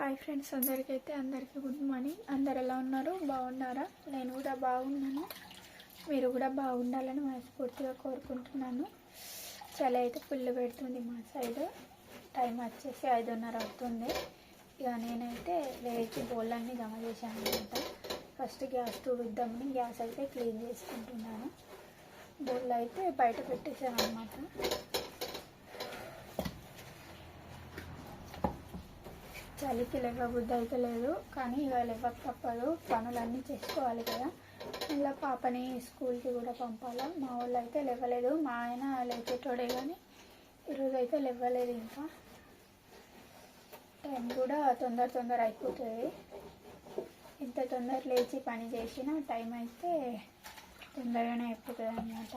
Hi friends అందరికైతే అందరికీ good morning అందరు ఎలా ఉన్నారు? బాగున్నారా? నేను కూడా బాగున్నాను. మీరు కూడా బాగుండాలని మనస్ఫూర్తిగా కోరుకుంటున్నాను. చలి అయితే ఫుల్ పెడుతుంది మా సైడ్ టైం వచ్చేసి ఐదున్నర అవుతుంది. ఇక నేనైతే వేసి బోళ్ళన్నీ జమ చేశాను అనమాట ఫస్ట్ గ్యాస్ చూపిద్దామని గ్యాస్ అయితే క్లీన్ చేసుకుంటున్నాను. బోళ్ళు అయితే బయట పెట్టేశాను అనమాట చలికి లేవబుద్ధి అయితే లేదు కానీ ఇక లేవక తప్పదు. పనులన్నీ చేసుకోవాలి కదా. ఇలా పాపని స్కూల్కి కూడా పంపాలా. మా వాళ్ళు అయితే లేవలేదు. మా ఆయన లేచేటోడే కానీ ఈరోజు అయితే లేవలేదు ఇంకా. టైం కూడా తొందర తొందర అయిపోతుంది. ఎంత తొందర లేచి పని చేసినా టైం అయితే తొందరగానే అయిపోతుంది అన్నమాట.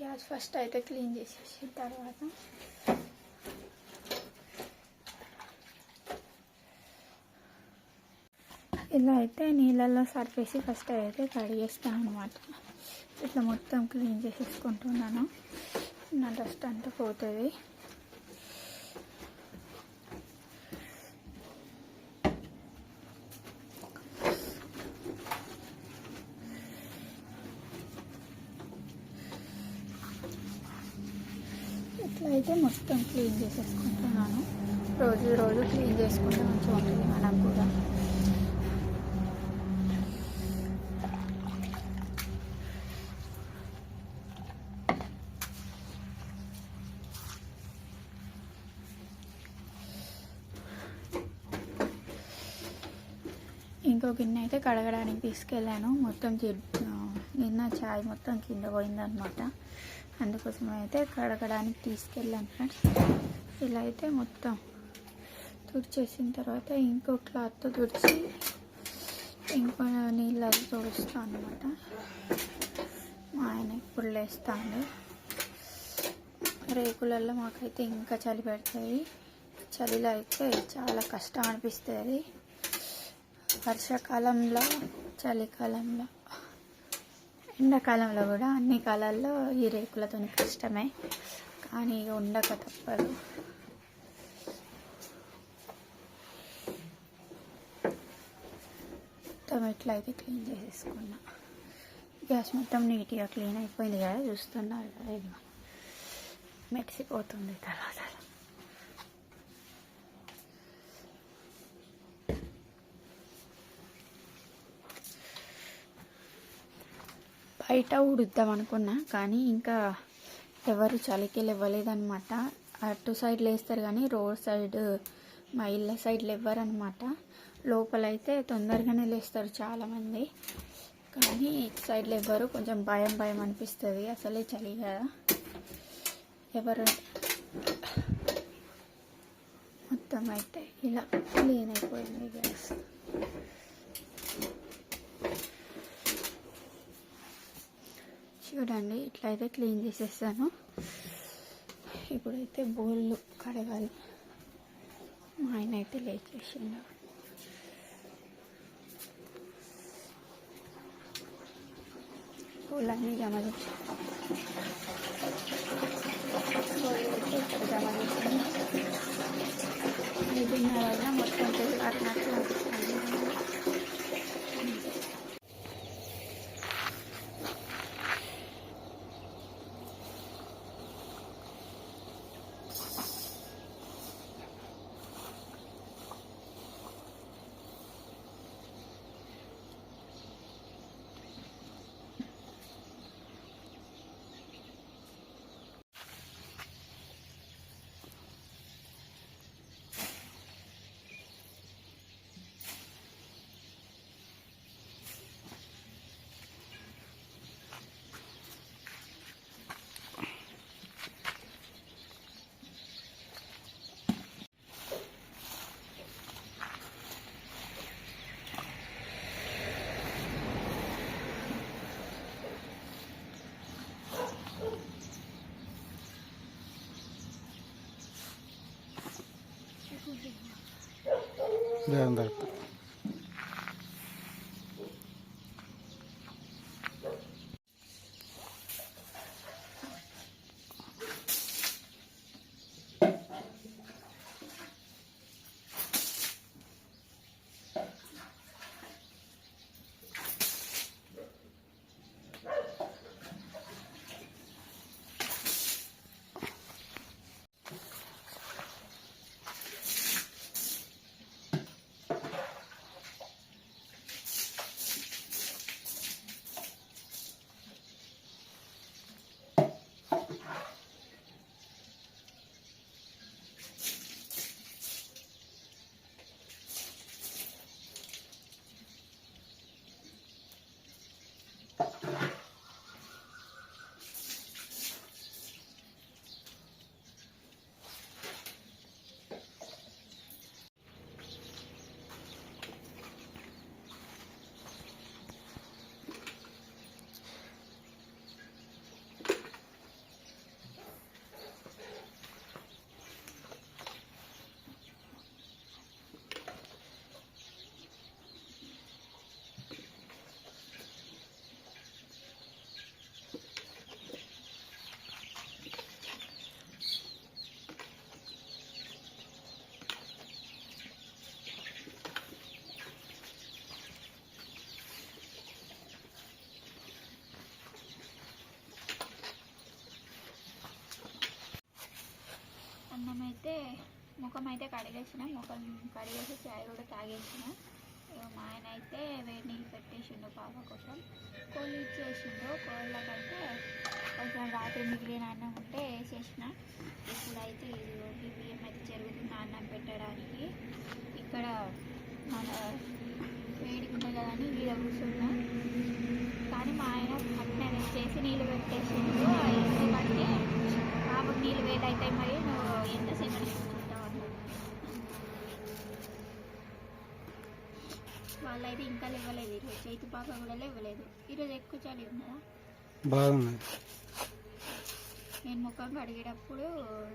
గ్యాస్ ఫస్ట్ అయితే క్లీన్ చేసేసిన తర్వాత ఇలా అయితే నీళ్ళల్లో సర్ఫేసి ఫస్ట్ అయితే కడిగేస్తాను అనమాట ఇట్లా మొత్తం క్లీన్ చేసేసుకుంటున్నాను. నా డస్ట్ అంతా పోతుంది ఇట్లా అయితే మొత్తం క్లీన్ చేసేసుకుంటున్నాను రోజు రోజు క్లీన్ చేసుకుంటే మంచిగా ఉంటుంది మనకు కూడా ఇంకో గిన్నె అయితే కడగడానికి తీసుకెళ్ళాను. మొత్తం నిన్న ఛాయ్ చాయ్ మొత్తం కింద పోయిందనమాట అందుకోసం అయితే కడగడానికి తీసుకెళ్ళాను ఫ్రెండ్స్. ఇలా అయితే మొత్తం తుడిచేసిన తర్వాత ఇంకో క్లాత్తో తుడిచి ఇంకో నీళ్ళది తుడుస్తాను అనమాట మా ఆయన ఇప్పుడు లేస్తాను రేకులలో మాకైతే ఇంకా చలి పెడతాయి. చలిలో అయితే చాలా కష్టం అనిపిస్తుంది. వర్షాకాలంలో చలికాలంలో ఎండాకాలంలో కూడా అన్ని కాలాల్లో ఈ రేకులతో కష్టమే. కానీ ఇక ఉండక తప్పదు. మొత్తం అయితే క్లీన్ చేసేసుకున్నా. గ్యాస్ మొత్తం నీట్గా క్లీన్ అయిపోయింది కదా చూస్తున్నారు కదా ఇది మెరిసిపోతుంది తర్వాత. బట్ట ఉడుద్దాం అనుకున్నా కానీ ఇంకా ఎవరు చలికి ఇవ్వలేదన్నమాట అటు సైడ్ లేస్తారు కానీ రోడ్ సైడ్ మా ఇళ్ళ సైడ్ లేవరనమాట లోపలైతే తొందరగానే లేస్తారు చాలామంది. కానీ ఇటు సైడ్లో ఎవ్వరు కొంచెం భయం భయం అనిపిస్తుంది. అసలే చలి కదా. ఎవరు? మొత్తం అయితే ఇలా క్లీన్ అయిపోయింది గ్యాస్. చూడండి ఇట్లా అయితే క్లీన్ చేసేసాను. ఇప్పుడైతే బోళ్ళు కడగాలి. మా ఆయన అయితే లేచేసిండు. బోళ్ళన్నీ జమ చేసి బోళ్ళు జమ చేసి ఐదున్నర వల్ల మొత్తం తెల్లారినట్టు జాగ్రత్త అయితే ముఖం అయితే కడిగేసిన ముఖం కడిగేసి చాయ్ కూడా తాగేసిన. మా ఆయన అయితే వేడి నీళ్ళు పెట్టేసిండు పాప కోసం. కోళ్ళు ఇచ్చేసిండు. కోళ్ళకైతే కొంచెం రాత్రి మిగిలిన అన్నం ఉంటే వేసేసిన. ఇప్పుడైతే ఇది బియ్యం అయితే జరుగుతుంది అన్నం పెట్టడానికి. ఇక్కడ మన వేడికి ఉంది కదా అని వీడ కూర్చున్నా. కానీ మా ఆయన పక్కన చేసి నీళ్ళు పెట్టేసిండు ఎందుకంటే పాపకు నీళ్ళు వేడి అవుతాయి మరి నువ్వు ఎంతసేపు అని కూర్చుంటావు అన్నాడు వాళ్ళైతే ఇంకా లేవలేదు. ఈరోజు చేతి పాప కూడా లేవలేదు. ఈరోజు ఎక్కువ చలి బాగున్నది నేను ముఖం కడిగేటప్పుడు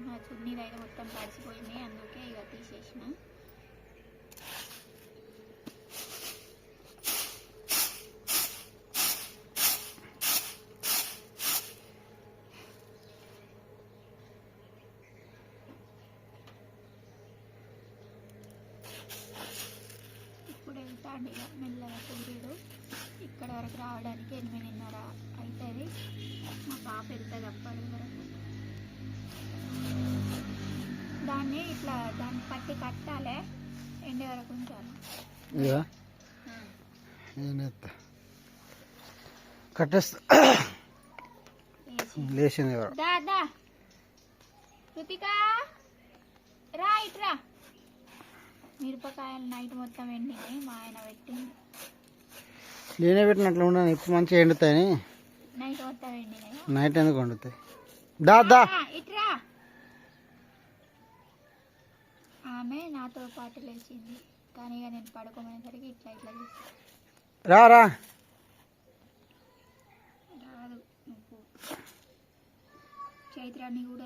నా చున్నీ అయితే మొత్తం తడిసిపోయింది అందుకే ఇక తీసేసిన. వెళ్తాండి ఇక మెల్లగా సూర్యుడు ఇక్కడ వరకు రావడానికి ఎనిమిదిన్నర అవుతుంది మా పాప వెళ్తుంది అప్పటి వరకు దాన్ని ఇట్లా దాన్ని పట్టి కట్టాలి ఎండే వరకు ఉంచాలి. కట్టేస్తా. వేసి. లేచింది ఎవరు? దా దా. కృతిక రా ఇట్రా. మిరపకాయలు నైట్ మొత్తం ఎండినాయి మా ఆయన పెట్టింది నేనే పెట్టినట్లు ఉన్నాను ఇప్పుడు మంచిగా ఎండుతాయని. నైట్ మొత్తం ఎండినాయి. నైట్ ఎందుకు వండుతాయి? దా దా. రా, ఇట్రా ఆమె నాతో పాటు లేచింది కానీ ఇక నేను పడుకోమనేసరికి ఇట్లా ఇట్లా చేసి రా రా. రాదు నువ్వు చైత్రాన్ని కూడా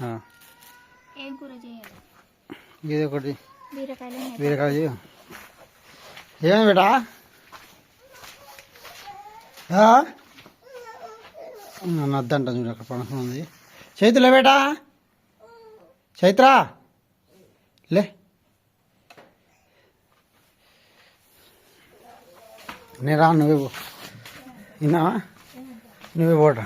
ఆ, ఏం కూర చేయాలి? ఇది ఒకటి బీరకాయ చెయ్యి. ఏమి బేటా? నన్ను వద్దంట చూడు అక్కడ పడుతుంది చైతులే బేటా? చైత్రా? లే. నేను రా నువ్వే పో. విన్నావా? నువ్వే పోట.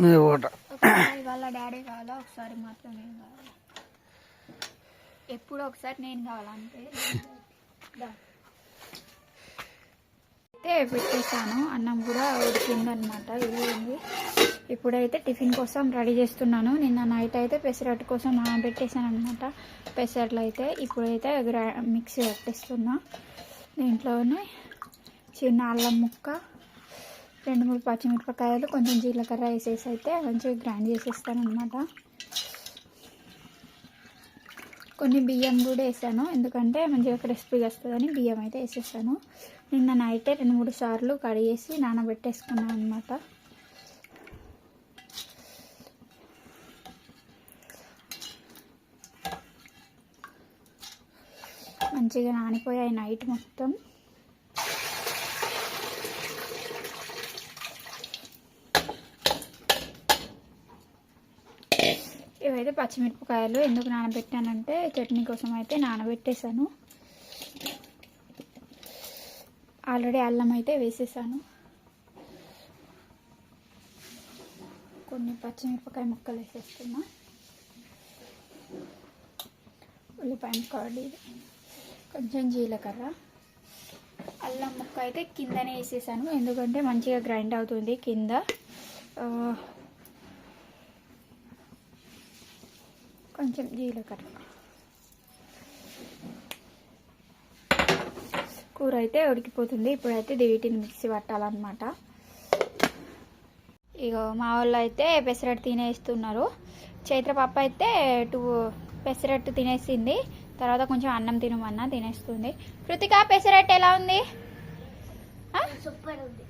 నువ్వే పోట. ఒకసారి వాళ్ళ డాడీ కావాలా? ఒకసారి మాత్రం నేను కావాలా? ఎప్పుడు ఒకసారి నేను కావాలంటే అయితే పెట్టేసాను అన్నం కూడా ఉడికిందనమాట ఇది ఉంది ఇప్పుడైతే టిఫిన్ కోసం రెడీ చేస్తున్నాను. నిన్న నైట్ అయితే పెసరట్టు కోసం పెట్టేశాను అనమాట పెసరట్లు అయితే ఇప్పుడైతే గ్రా మిక్సీ పెట్టేస్తున్నా. దీంట్లోనే చిన్న అల్లం ముక్క రెండు మూడు పచ్చిమిరపకాయలు కొంచెం జీలకర్ర వేసేసి అయితే మంచిగా గ్రైండ్ చేసేస్తాను అనమాట కొన్ని బియ్యం కూడా వేసాను. ఎందుకంటే మంచిగా క్రిస్పీగా వస్తుందని బియ్యం అయితే వేసేసాను. నిన్న నైటే రెండు మూడు సార్లు కడిగేసి నానబెట్టేసుకున్నాను అనమాట మంచిగా నానిపోయాయి నైట్ మొత్తం. అయితే పచ్చిమిరపకాయలు ఎందుకు నానబెట్టానంటే చట్నీ కోసం అయితే నానబెట్టేశాను. ఆల్రెడీ అల్లం అయితే వేసేసాను. కొన్ని పచ్చిమిరపకాయ ముక్కలు వేసేస్తున్నా. ఉల్లిపాయ ముక్కడి కొంచెం జీలకర్ర. అల్లం ముక్క అయితే కిందనే వేసేసాను. ఎందుకంటే మంచిగా గ్రైండ్ అవుతుంది కింద. కొంచెం జీలకర్ర కూర అయితే ఉడికిపోతుంది ఇప్పుడైతే వీటిని మిక్సీ పట్టాలన్నమాట ఇక మా వాళ్ళు అయితే పెసరట్టు తినేస్తున్నారు చైత్ర పాప అయితే టూ పెసరట్టు తినేసింది తర్వాత కొంచెం అన్నం తినమన్నా తినేస్తుంది కృతిక పెసరట్టు ఎలా ఉంది సూపర్ ఉంది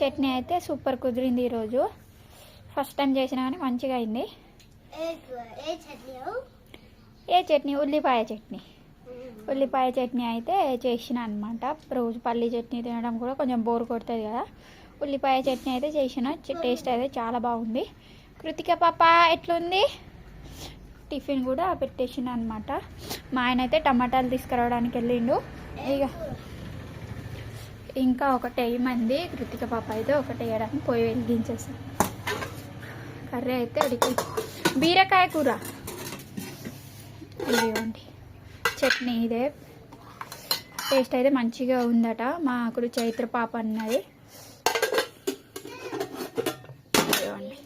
చట్నీ అయితే సూపర్ కుదిరింది ఈరోజు ఫస్ట్ టైం చేసినా కానీ మంచిగా అయింది. ఏ చట్నీ? ఉల్లిపాయ చట్నీ. ఉల్లిపాయ చట్నీ అయితే చేసిన అనమాట రోజు పల్లి చట్నీ తినడం కూడా కొంచెం బోర్ కొడుతుంది కదా. ఉల్లిపాయ చట్నీ అయితే చేసిన టేస్ట్ అయితే చాలా బాగుంది. కృతిక పాప ఎట్లుంది? టిఫిన్ కూడా పెట్టేసిన అనమాట మా ఆయన అయితే టమాటాలు తీసుకురావడానికి వెళ్ళిండు. ఇక ఇంకా ఒకటి వేయమంది కృతిక పాప అయితే ఒకటి వేయడానికి పోయి వెలిగించేసాను కర్రీ అయితే ఉడికి బీరకాయ కూర. ఇదిగోండి. చట్నీ ఇదే. టేస్ట్ అయితే మంచిగా ఉందట. మా అక్కడ చైత్ర పాప అన్నది. ఇదిగోండి.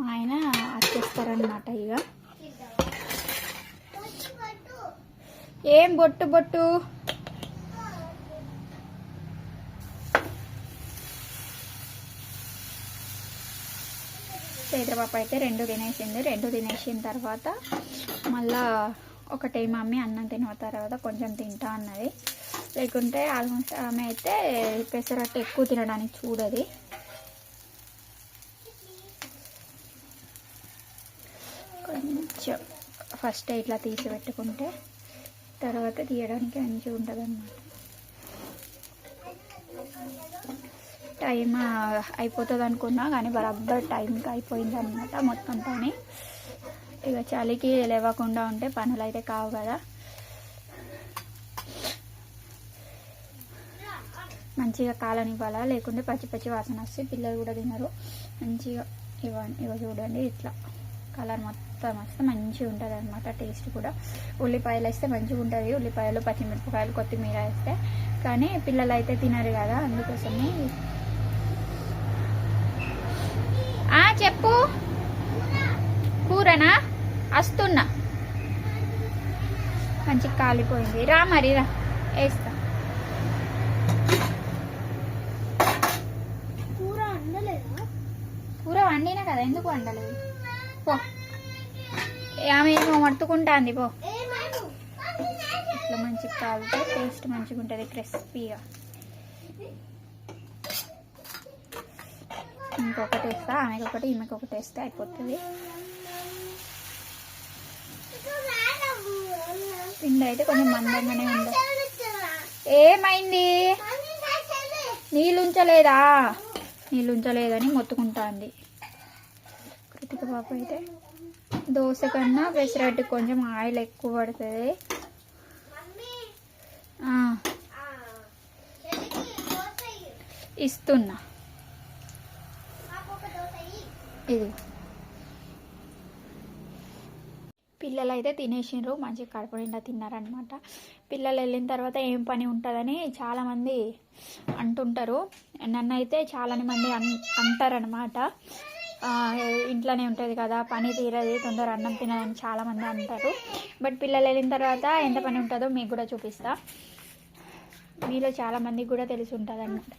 మా ఆయన వచ్చేస్తారనమాట ఇక. ఏం బొట్టు బొట్టు? చైత్రపాప అయితే రెండు తినేసింది. రెండు తినేసిన తర్వాత మళ్ళా ఒకటే మమ్మీ అన్నం తిన్న తర్వాత కొంచెం తింటా అన్నది. లేకుంటే ఆల్మోస్ట్ ఆమె అయితే పెసరట్టు ఎక్కువ తినడానికి చూడది. కొంచెం ఫస్ట్ ఇట్లా తీసి పెట్టుకుంటే తర్వాత తీయడానికి మంచిగా ఉంటుంది అన్నమాట టైం అయిపోతుంది అనుకున్నా కానీ బరాబర్ టైంకి అయిపోయింది అనమాట మొత్తం పని. ఇక చలికి లేవకుండా ఉంటే పనులు అయితే కావు కదా. మంచిగా కాలనివ్వాలా లేకుంటే పచ్చి పచ్చి వాసన వస్తే పిల్లలు కూడా తినరు. మంచిగా ఇవ్వండి ఇవ చూడండి ఇట్లా. కలర్ మొత్తం వస్తే మంచిగా ఉంటుంది అనమాట టేస్ట్ కూడా. ఉల్లిపాయలు వేస్తే మంచిగా ఉంటుంది. ఉల్లిపాయలు పచ్చిమిరపకాయలు కొత్తిమీర వేస్తే. కానీ పిల్లలు అయితే తినరు కదా అందుకోసమే చెప్పు కూరనా? వస్తున్నా మంచిగా కాలిపోయింది. రా మరి రా. వేస్తా కూర వండలేదా? కూర వండినా కదా ఎందుకు వండలేదు? పో. ఆమె ఏమో మట్టుకుంటాంది పో. ఇట్లా మంచిగా కాలితే టేస్ట్ మంచిగా ఉంటుంది క్రిస్పీగా. ఇంకొకటి వేస్తా ఆమెకు ఒకటి ఈమెకు ఒకటి వేస్తే అయిపోతుంది. పిండి అయితే కొంచెం మందంగానే ఉంది ఏమైంది? నీళ్ళు ఉంచలేదా నీళ్ళు ఉంచలేదని మొత్తుకుంటాంది. కృతిక పాప అయితే దోశ కన్నా పెసరట్టు కొంచెం ఆయిల్ ఎక్కువ పడుతుంది. ఇస్తున్నా. ఇది. పిల్లలు అయితే తినేసిండ్రు మంచిగా కడుపు నిండా తిన్నారనమాట పిల్లలు వెళ్ళిన తర్వాత ఏం పని ఉంటుందని చాలామంది అంటుంటారు. నన్ను అయితే చాలా మంది అన్ అంటారనమాట ఇంట్లోనే ఉంటుంది కదా పని తీరది తొందర అన్నం తినదని చాలామంది అంటారు. బట్ పిల్లలు వెళ్ళిన తర్వాత ఎంత పని ఉంటుందో మీకు కూడా చూపిస్తా. మీలో చాలా మందికి కూడా తెలిసి ఉంటుంది అనమాట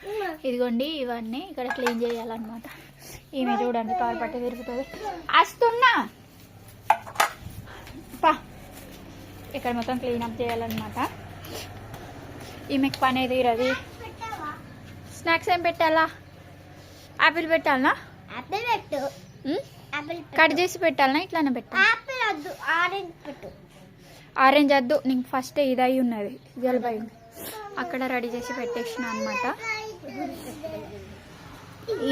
ఇదిగోండి ఇవన్నీ ఇక్కడ క్లీన్ చేయాలన్నమాట. ఈమె చూడండి కాలు పట్టి తిరుగుతుంది వస్తున్నా పా. ఇక్కడ మొత్తం క్లీన్ అప్ చేయాలన్నమాట. ఈమెకి పని తీరది స్నాక్స్ ఏం పెట్టాలా? ఆపిల్ పెట్టాలనా? యాపిల్ పెట్టు. ఉమ్? యాపిల్ కట్ చేసి పెట్టాలనా? ఇట్లానే పెట్టాలి? ఆరెంజ్ పెట్టు. ఆరెంజ్ వద్దు నీకు ఫస్ట్ ఇదై ఉన్నది జలుబై ఉంది అక్కడ రెడీ చేసి పెట్టేసిన అనమాట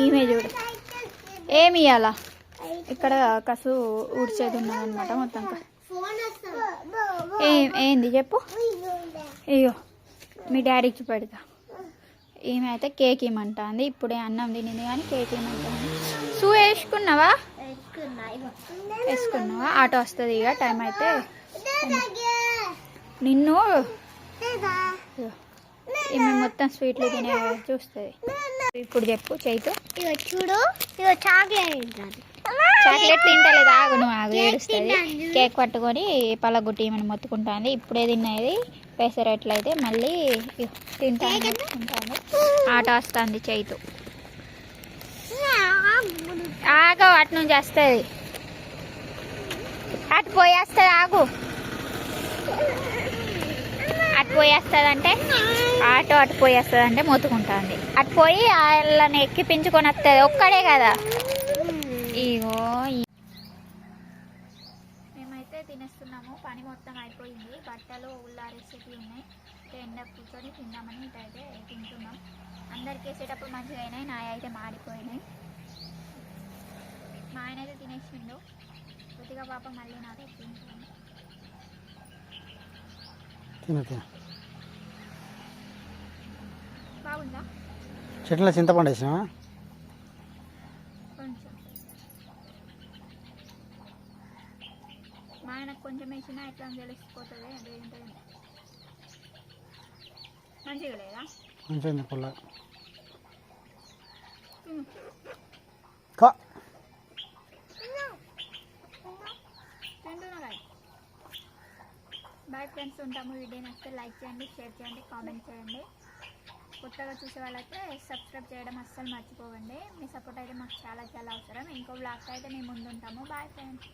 ఈమె చూడు ఏమి ఇవ్వాలా ఇక్కడ కసు ఊడ్చేది ఉన్నదన్నమాట మొత్తం. ఏం ఏంది చెప్పు? అయ్యో మీ డాడీకి పెడతా. ఈమె అయితే కేక్ ఇమ్మంటుంది ఇప్పుడే అన్నం తినింది కానీ కేక్ ఇమ్మంటుంది. షూ వేసుకున్నావా? వేసుకున్నావా? ఆటో వస్తుంది ఇక టైం అయితే. నిన్ను ఈమె మొత్తం స్వీట్లు తినే చూస్తుంది ఇప్పుడు చెప్పు చైతు. ఇగో చూడు ఇగో చాక్లెట్ చాక్లెట్ తింటలేదు ఆగు నువ్వు ఆగు కేక్ ఏడుస్తుంది. కేక్ పట్టుకొని పళ్ళగుట్టి ఏమైనా మొత్తుకుంటుంది. ఇప్పుడే తిన్నది పెసరట్లయితే మళ్ళీ తింటాను ఆట వస్తుంది చైతు. ఆగు అటు నుంచి వస్తుంది. అటు పోయి వస్తుంది ఆగు. అటు వస్తుంది అంటే ఆటో అటు పోయేస్తుందంటే వస్తుంది అంటే మొత్తుకుంటుంది అటు పోయి వాళ్ళని ఎక్కిపించుకొని వస్తుంది ఒక్కడే కదా. ఇగో మేమైతే తినేస్తున్నాము. పని మొత్తం అయిపోయింది. బట్టలు ఉల్లారేసేవి ఉన్నాయి. ఎండ కూర్చొని తిందామని ఇటైతే తింటున్నాం. అందరికి వేసేటప్పుడు మంచిగా అయినాయి. నా అయితే మాడిపోయినాయి. మా ఆయన అయితే తినేసిండు. కొద్దిగా పాప మళ్ళీ నాకు తింటున్నాను తిన చెట్ల చింతపండు వేసినావా? కొంచెం. వేసినా ఎట్లా తెలిసిపోతుంది మంచిగా లేదా? మంచిగా పుల్ల. బాయ్ ఫ్రెండ్స్ ఉంటాము. వీడియో నచ్చితే లైక్ చేయండి షేర్ చేయండి కామెంట్ చేయండి. కొత్తగా చూసే వాళ్ళైతే సబ్స్క్రైబ్ చేయడం అస్సలు మర్చిపోకండి. మీ సపోర్ట్ అయితే మాకు చాలా చాలా అవసరం. ఇంకో బ్లాగ్స్ అయితే మేము ముందుంటాము. Bye friends